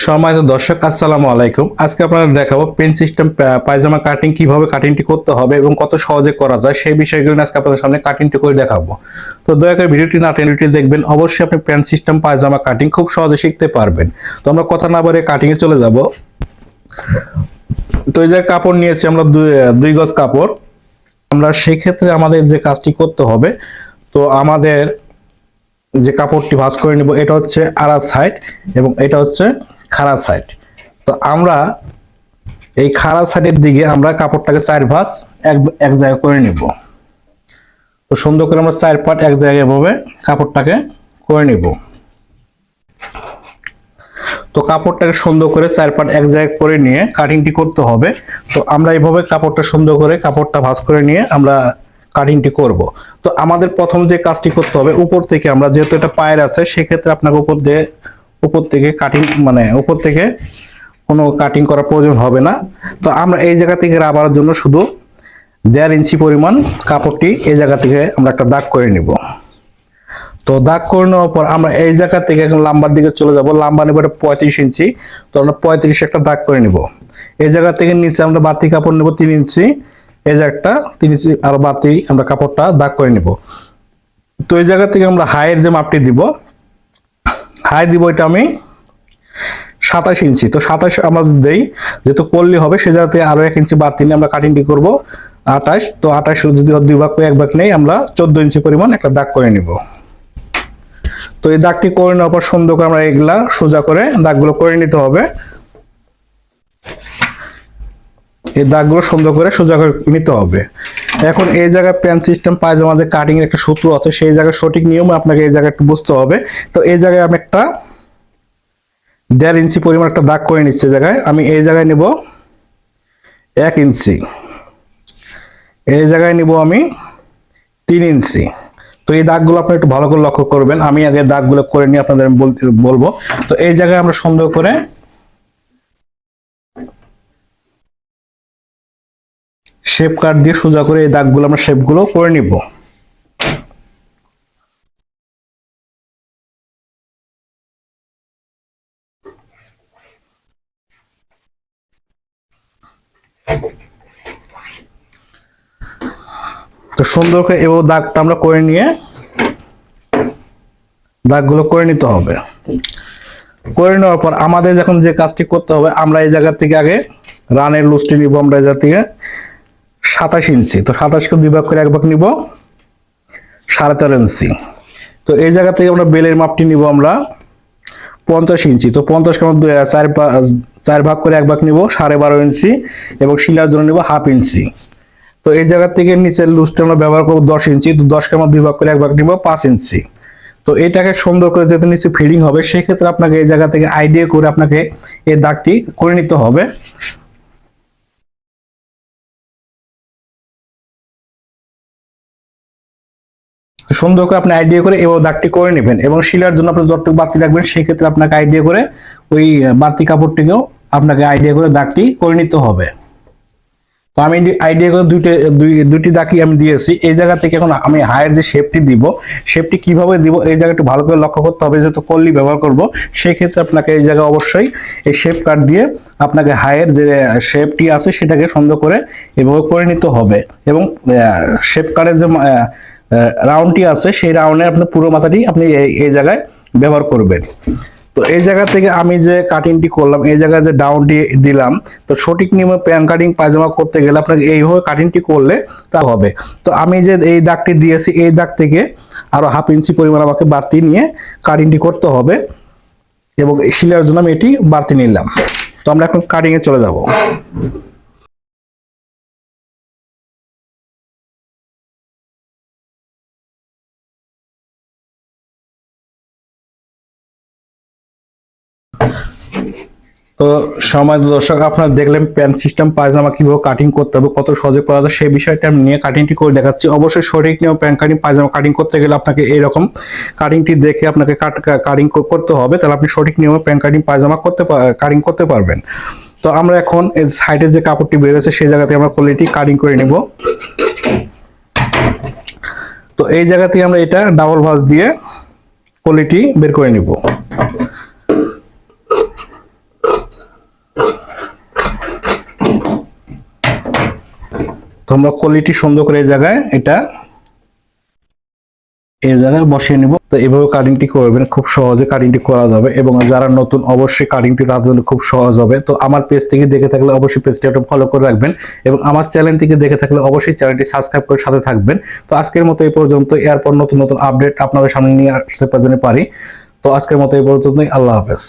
সম্মানিত দর্শক, আসসালামু আলাইকুম। আজকে আপনাদের দেখাবো পেন সিস্টেম পায়জামা কাটিং কীভাবে কাটিংটি করতে হবে এবং কত সহজে করা যায় সেই বিষয়গুলো আজকে আপনাদের সামনে কাটিংটি করে দেখাবো। তো দয়া করে ভিডিওটি না টেনে দেখবেন, অবশ্যই আপনি পেন সিস্টেম, পায়জামা কাটিং খুব সহজে শিখতে পারবেন। তো আমরা কথা না বলে কাটিং এ চলে যাব। তো এই যে কাপড় নিয়েছি আমরা দুই- গজ কাপড়। আমরা সেই ক্ষেত্রে আমাদের যে কাজটি করতে হবে, তো আমাদের যে কাপড়টি ভাঁজ করে নিব, এটা হচ্ছে আড়া সাইড এবং এটা হচ্ছে খাড়া সাইড তো আমরা এই খাড়া সাইডের দিকে আমরা কাপড়টাকে চার ভাঁজ এক এক জায়গায় করে নিব। তো সুন্দর করে আমরা চার পাট এক জায়গায় এভাবে কাপড়টাকে করে নিব। তো কাপড়টাকে সুন্দর করে চার পাট এক জায়গায় করে নিয়ে কাটিংটি করতে হবে। তো আমরা এইভাবে কাপড়টা সুন্দর করে কাপড়টা ভাঁজ করে নিয়ে আমরা কাটিংটি করব। তো আমাদের প্রথম যে কাজটি করতে হবে, উপর থেকে আমরা যেহেতু এটা পায়ের আছে, সেক্ষেত্রে আপনাকে উপর দিয়ে উপর থেকে কাটিং মানে উপর থেকে কোনো কাটিং করার প্রয়োজন হবে না। তো আমরা এই জায়গা থেকে রাবারের জন্য শুধু দেড় ইঞ্চি পরিমাণ কাপড়টি এই জায়গা থেকে আমরা একটা দাগ করে নিব। তো দাগ করে নেওয়ার পর আমরা এই জায়গা থেকে এখন লাম্বার দিকে চলে যাব। লাম্বার নেব এটা পঁয়ত্রিশ ইঞ্চি। তো আমরা পঁয়ত্রিশ একটা দাগ করে নিব। এই জায়গা থেকে নিচে আমরা বাতি কাপড় নেব তিন ইঞ্চি। এই একটা, তিন ইঞ্চি আর বাতি আমরা কাপড়টা দাগ করে নিব। তো এই জায়গা থেকে আমরা হাইয়ের যে মাপটি দিব হাই দিব এটা আমি সাতাশ ইঞ্চি। তো সাতাশ আমরা দেই, যেহেতু করলে হবে সে জায়গাতে আরও এক ইঞ্চি বাড়তি নিয়ে আমরা কাটিংটি করব। আঠাশ, তো আঠাশ যদি দুই ভাগ করে এক ভাগ নেই, আমরা চোদ্দ ইঞ্চি পরিমাণ একটা দাগ করে নিব। তো এই দাগটি করে নেওয়ার পর সুন্দর করে আমরা এগুলা সোজা করে দাগগুলো করে নিতে হবে। এই দাগগুলো সুন্দর করে সোজা করে নিতে হবে। এখন এই জায়গায় প্যান্ট সিস্টেম, পায়জামা যে কাটিং একটা সূত্র আছে, সেই জায়গায় সঠিক নিয়ম আপনাকে এই জায়গায় একটু বুঝতে হবে। তো এই জায়গায় আমি একটা দেড় ইঞ্চি পরিমাণ একটা দাগ করে নিচ্ছে জায়গায়। আমি এই জায়গায় নিব এক ইঞ্চি। এই জায়গায় নিব আমি তিন ইঞ্চি। তো এই দাগগুলো আপনি একটু ভালো করে লক্ষ্য করবেন। আমি আগে দাগগুলো করে নিয়ে আপনাদের বলব। তো এই জায়গায় আমরা সুন্দর করে শেপ কাট দিয়ে সোজা করে এই দাগগুলো, আমরা শেপগুলো করে নিব। তো সুন্দর করে এবার দাগটা আমরা করে নিয়ে দাগগুলো করে নিতে হবে। করে নেওয়ার পর আমাদের যখন যে কাজটি করতে হবে, আমরা এই জায়গা থেকে আগে রানের লুজটি নিব, আমরা এই জায়গা থেকে সাতাশ ইঞ্চি। তো সাতাশকে দুই ভাগ করে এক ভাগ নিব, সাড়ে তেরো ইঞ্চি। তো এই জায়গা থেকে আমরা বেলের মাপটি নিব আমরা পঞ্চাশ ইঞ্চি। তো পঞ্চাশকে আমরা চার চার ভাগ করে এক ভাগ নিব, সাড়ে বারো ইঞ্চি এবং শিলার জন্য নিব হাফ ইঞ্চি। তো এই জায়গা থেকে নিচের লুজটা আমরা ব্যবহার করব দশ ইঞ্চি। তো দশকে আমরা দুই ভাগ করে এক ভাগ নিব পাঁচ ইঞ্চি। তো এটাকে সুন্দর করে যেহেতু নিচে ফিডিং হবে, সেক্ষেত্রে আপনাকে এই জায়গা থেকে আইডিয়া করে আপনাকে এই দাগটি করে নিতে হবে। সুন্দর করে আপনি আইডিয়া করে এবার দাগটি করে নেবেন এবং শিলার জন্য আপনি যতটুকু বাড়তি রাখবেন সেই ক্ষেত্রে আপনাকে আইডিয়া করে ওই বাড়তি কাপড়টিকেও আপনাকে আইডিয়া করে দাগটি করে নিতে হবে। তো আমি আইডিয়া করে দুইটা, দুই, দুইটি দাগই আমি দিয়েছি। এই জায়গা থেকে এখন আমি হায়ের যে শেপটি দিব শেপটি কীভাবে দিব, এই জায়গাটা ভালো করে লক্ষ্য করতে হবে, যেহেতু কল্লি ব্যবহার করব সেই ক্ষেত্রে আপনাকে এই জায়গায় অবশ্যই এই শেপ কাট দিয়ে আপনাকে হায়ের যে শেপটি আছে সেটাকে সুন্দর করে এভাবে করে নিতে হবে। এবং শেপ কাটের যে রাউন্ডটি আছে। সেই রাউন্ডে আপনি পুরো মাথাটি আপনি এই- জায়গায় ব্যবহার করবেন। তো এই জায়গা থেকে আমি যে কাটিংটি করলাম, এই জায়গায় যে ডাউনটি দিলাম, তো সঠিক নিয়মে প্যান কাটিং পায়জামা করতে গেলে আপনাকে এইভাবে কাটিংটি করলে তা হবে। তো আমি যে এই দাগটি দিয়েছি, এই দাগ থেকে আরও হাফ ইঞ্চি পরিমাণ আমাকে বাড়তি নিয়ে কাটিংটি করতে হবে এবং শিলার জন্য আমি এটি বাড়তি নিলাম। তো আমরা এখন কাটিং এ চলে যাব। তো সময় দর্শক, আপনারা দেখলেন প্যান্ট সিস্টেম পায়জামা কীভাবে কাটিং করতে হবে, কত সহজে করা যায়, সেই বিষয়টা আমি নিয়ে কাটিংটি করে দেখাচ্ছি। অবশ্যই সঠিক নিয়ম প্যান্ট কাটিং পায়জামা কাটিং করতে গেলে আপনাকে এইরকম কাটিংটি দেখে আপনাকে কাটিং করতে হবে। তাহলে আপনি সঠিক নিয়মে প্যান্ট কাটিং পায়জামা করতে কাটিং করতে পারবেন। তো আমরা এখন সাইডে যে কাপড়টি বেরোচ্ছে সেই জায়গাতে আমরা কোয়ালিটি কাটিং করে নেব। তো এই জায়গাতে আমরা এটা ডাবল ভাঁজ দিয়ে কোয়ালিটি বের করে নিব। তোমরা কোয়ালিটি সুন্দর করে জায়গায় এটা এই জায়গায় বসিয়ে নিব। তো এভাবে কাটিংটি করবেন, খুব সহজে কাটিংটি করা যাবে এবং যারা নতুন অবশ্যই কাটিংটি তাদের জন্য খুব সহজ হবে। তো আমার পেজ থেকে দেখে থাকলে অবশ্যই পেজটি একটু ফলো করে রাখবেন এবং আমার চ্যানেল থেকে দেখে থাকলে অবশ্যই চ্যানেলটি সাবস্ক্রাইব করে সাথে থাকবেন। তো আজকের মতো এই পর্যন্ত, এরপর নতুন নতুন আপডেট আপনাদের সামনে নিয়ে আসতে পারি। তো আজকের মতো এই পর্যন্তই, আল্লাহ হাফেজ।